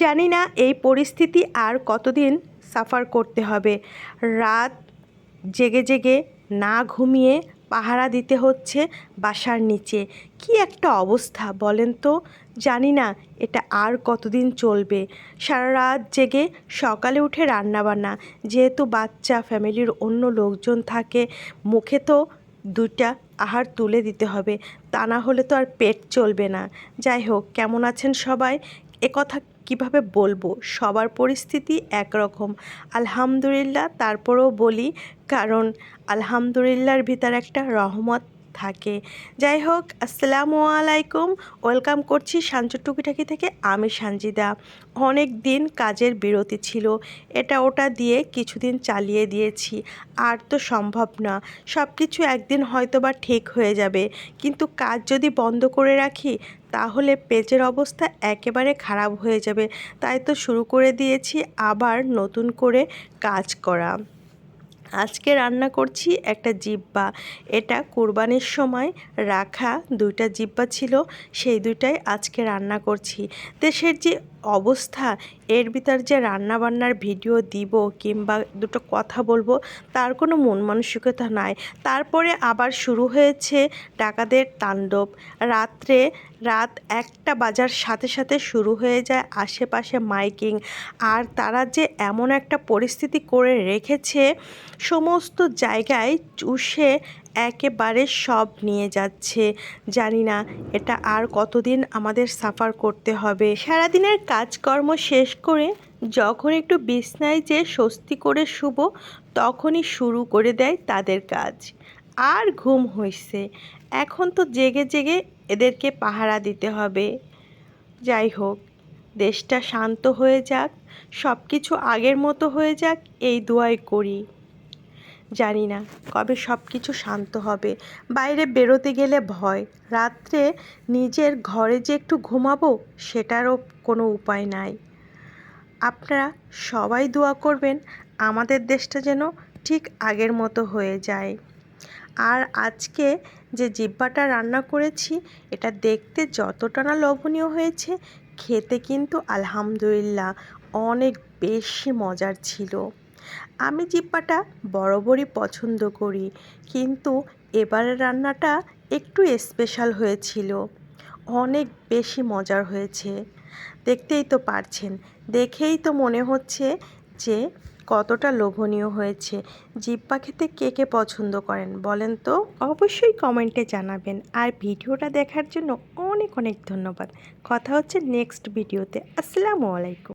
জানি না এই পরিস্থিতি আর কতদিন সাফার করতে হবে। রাত জেগে জেগে না ঘুমিয়ে পাহারা দিতে হচ্ছে বাসার নিচে। কি একটা অবস্থা বলেন তো? জানি না এটা আর কতদিন চলবে। সারা রাত জেগে সকালে উঠে রান্নাবান্না। যেহেতু বাচ্চা, ফ্যামিলির অন্য লোকজন থাকে, মুখে তো দুইটা আহার তুলে দিতে হবে। তা না হলে তো আর পেট চলবে না। যাই হোক, কেমন আছেন সবাই? একথা কীভাবে বলব? সবার পরিস্থিতি একরকম। আলহামদুলিল্লাহ তারপরেও বলি কারণ আলহামদুলিল্লাহর ভিতর একটা রহমত থাকে। যাই হোক, আসসালামু আলাইকুম। ওয়েলকাম করছি সাঞ্চু টুকিটাকি থেকে আমি সানজিদা। অনেক দিন কাজের বিরতি ছিল। এটা ওটা দিয়ে কিছুদিন চালিয়ে দিয়েছি। আর তো সম্ভব না। সব কিছু একদিন হয়তো বা ঠিক হয়ে যাবে। কিন্তু কাজ যদি বন্ধ করে রাখি, তাহলে পেজের অবস্থা একেবারে খারাপ হয়ে যাবে। তাই তো শুরু করে দিয়েছি আবার নতুন করে কাজ করা। আজকে রান্না করছি একটা জিব্বা। এটা কোরবানির সময় রাখা দুইটা জিব্বা ছিল, সেই দুইটাই আজকে রান্না করছি। দেশের যে অবস্থা, এর ভিতর যে রান্না বান্নার ভিডিও দিব কিংবা দুটো কথা বলব, তার কোনো মন মানসিকতা নাই। তারপরে আবার শুরু হয়েছে ডাকাদের তাণ্ডব। রাত্রে রাত একটা বাজার সাথে সাথে শুরু হয়ে যায় আশেপাশে মাইকিং। আর তারা যে এমন একটা পরিস্থিতি করে রেখেছে, সমস্ত জায়গায় চুষে একেবারে সব নিয়ে যাচ্ছে। জানি না, এটা আর কতদিন আমাদের সাফার করতে হবে। সারাদিনের কাজকর্ম শেষ করে যখন একটু বিছনায় যে স্বস্তি করে শুব, তখনই শুরু করে দেয় তাদের কাজ। আর ঘুম হইছে। এখন তো জেগে জেগে এদেরকে পাহারা দিতে হবে। যাই হোক, দেশটা শান্ত হয়ে যাক সব কিছু আগের মতো হয়ে যাক, এই দোয়াই করি। জানি না, কবে সব কিছু শান্ত হবে। বাইরে বেরোতে গেলে ভয়। রাত্রে নিজের ঘরে যে একটু ঘুমাবো, সেটারও কোনো উপায় নাই। আপনারা সবাই দোয়া করবেন, আমাদের দেশটা যেন ঠিক আগের মতো হয়ে যায়। আর আজকে যে জিব্বাটা রান্না করেছি, এটা দেখতে যতটা না লোভনীয় হয়েছে, খেতে কিন্তু আলহামদুলিল্লাহ অনেক বেশি মজার ছিল। আমি জিব্বাটা বরাবরই পছন্দ করি, কিন্তু এবারের রান্নাটা একটু স্পেশাল হয়েছিল। অনেক বেশি মজার হয়েছে। দেখতেই তো পারছেন, দেখেই তো মনে হচ্ছে যে কতটা লোভনীয় হয়েছে। জিব্বা খেতে কে কে পছন্দ করেন বলেন তো? অবশ্যই কমেন্টে জানাবেন। আর ভিডিওটা দেখার জন্য অনেক অনেক ধন্যবাদ। কথা হচ্ছে নেক্সট ভিডিওতে। আসসালামু আলাইকুম।